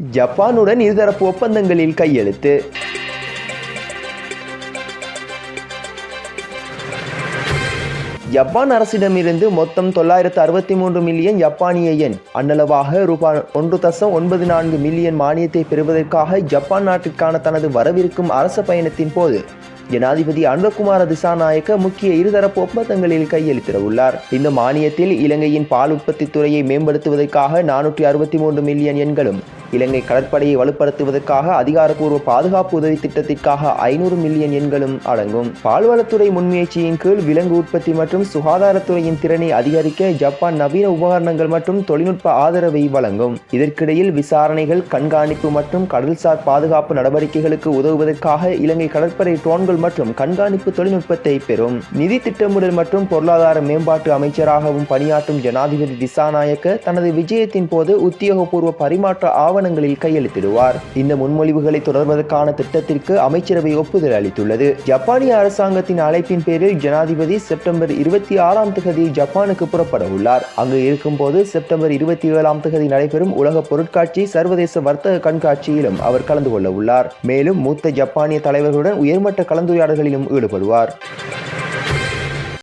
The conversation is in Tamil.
ஜப்பானுடன் இருதரப்பு ஒப்பந்தங்களில் கையெழுத்து. ஜப்பான் அரசிடமிருந்து மொத்தம் தொள்ளாயிரத்து அறுபத்தி மூன்று மில்லியன் ஜப்பானிய எண் அன்னளவாக ரூபாய் ஒன்று தசம் ஒன்பது நான்கு மில்லியன் மானியத்தை பெறுவதற்காக ஜப்பான் நாட்டிற்கான தனது வரவிருக்கும் அரச பயணத்தின் போது ஜனாதிபதி அனுரகுமார திசாநாயக்க முக்கிய இருதரப்பு ஒப்பந்தங்களில் கையெழுத்திட உள்ளார் இந்த மானியத்தில் இலங்கையின் பால் உற்பத்தி துறையை மேம்படுத்துவதற்காக நானூற்றி அறுபத்தி மூன்று மில்லியன் எண்களும் இலங்கை கடற்படையை வலுப்படுத்துவதற்காக அதிகாரப்பூர்வ பாதுகாப்பு உதவி திட்டத்திற்காக ஐநூறு மில்லியன் எண்களும் அடங்கும். பால்வளத்துறை முன்முயற்சியின் கீழ் விலங்கு உற்பத்தி மற்றும் சுகாதாரத்துறையின் திறனை அதிகரிக்க ஜப்பான் நவீன உபகரணங்கள் மற்றும் தொழில்நுட்ப ஆதரவை வழங்கும். இதற்கிடையில் விசாரணைகள் கண்காணிப்பு மற்றும் கடல்சார் பாதுகாப்பு நடவடிக்கைகளுக்கு உதவுவதற்காக இலங்கை கடற்படை ட்ரோன்கள் மற்றும் கண்காணிப்பு தொழில்நுட்பத்தை பெறும். நிதி திட்டமிடல் மற்றும் பொருளாதார மேம்பாட்டு அமைச்சராகவும் பணியாற்றும் ஜனாதிபதி திசாநாயக்க தனது விஜயத்தின் போது உத்தியோகபூர்வ பரிமாற்ற ஆவணங்களில் கையெழுத்திடுவார். இந்த முன்மொழிவுகளை தொடர்வதற்கான திட்டத்திற்கு அமைச்சரவை ஒப்புதல் அளித்துள்ளது. ஜப்பானிய அரசாங்கத்தின் அழைப்பின் பேரில் ஜனாதிபதி செப்டம்பர் இருபத்தி ஆறாம் தேதி ஜப்பானுக்கு புறப்பட உள்ளார். அங்கு இருக்கும்போது செப்டம்பர் இருபத்தி ஏழாம் தேதி நடைபெறும் உலக பொருட்காட்சி சர்வதேச வர்த்தக கண்காட்சியிலும் அவர் கலந்து கொள்ள உள்ளார். மேலும் மூத்த ஜப்பானிய தலைவர்களுடன் உயர்மட்ட கலந்துரையாடல்களிலும் ஈடுபடுவார்.